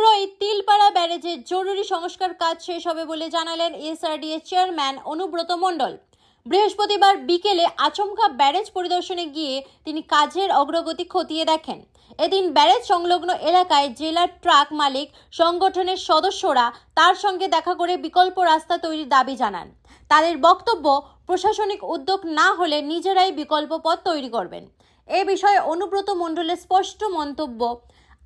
শীঘ্রই তিলপাড়া ব্যারেজের জরুরি সংস্কার কাজ শেষ হবে বলে জানালেন এসআরডিএ চেয়ারম্যান অনুব্রত মণ্ডল। বৃহস্পতিবার বিকেলে আচমকা ব্যারেজ পরিদর্শনে গিয়ে তিনি কাজের অগ্রগতি খতিয়ে দেখেন। এদিন ব্যারেজ সংলগ্ন এলাকায় জেলার ট্রাক মালিক, সংগঠনের সদস্যরা তার সঙ্গে দেখা করে বিকল্প রাস্তা তৈরির দাবি জানান। তাদের বক্তব্য, প্রশাসনিক উদ্যোগ না হলে নিজেরাই বিকল্প পথ তৈরি করবেন। এ বিষয়ে অনুব্রত মণ্ডলের স্পষ্ট মন্তব্য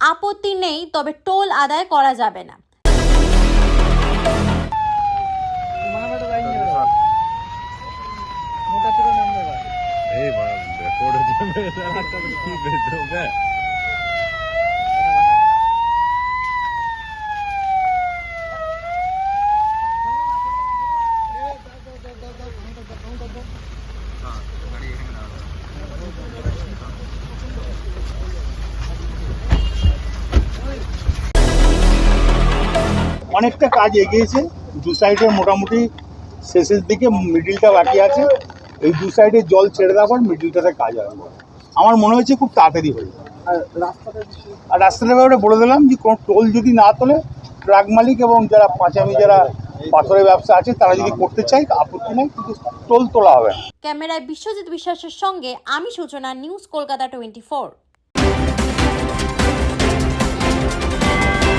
আপত্তি নেই তবে টোল আদায় করা যাবে না। অনেকটা কাজ এগিয়েছে। দু সাইডে মোটামুটি শেষের দিকে মিডিলটা বাকি আছে। এই দু সাইডে জল ছেড়ে দেওয়ার পর মিডিলটাতে কাজ আরম্ভ আমার মনে হয়েছে খুব তাড়াতাড়ি হয়ে যাবে। আর রাস্তাটার ব্যাপারে বলে দিলাম যে কোনো টোল যদি না তোলে ট্রাক মালিক এবং যারা পাঁচামি যারা পাথরের ব্যবসা আছে তারা যদি করতে চায় আপত্তি নেই কিন্তু টোল তোলা হবে না। ক্যামেরায় বিশ্বজিৎ বিশ্বাসের সঙ্গে আমি সূচনা নিউজ কলকাতা টোয়েন্টি ফোর।